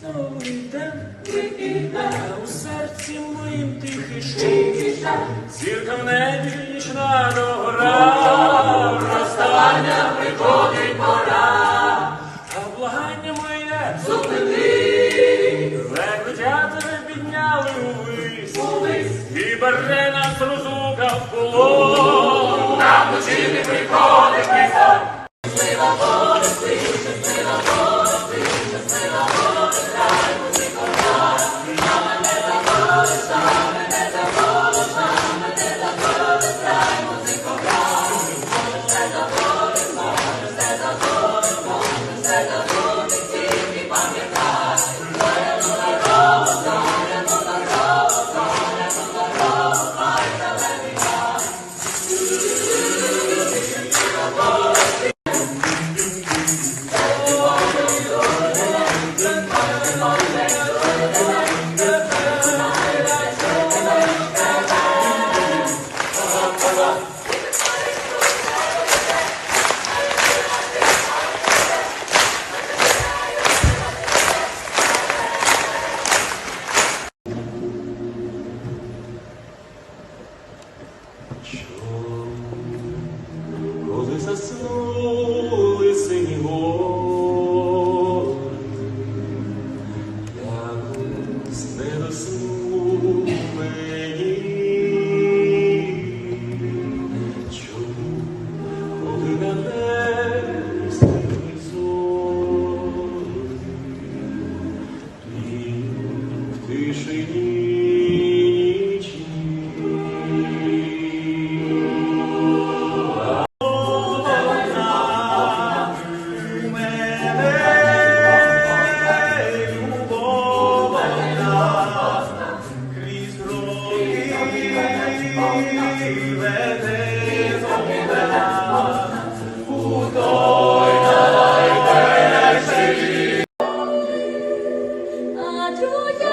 знову йде, а у серці моїм тихий шум. Зірка в небі нічна догора, розставання приходить пора, а благання моє зупини, Леготя тебе підняли увись, і бере нас розлука в полон. Нам вночі не приходить пісон. 네. Hallelujah.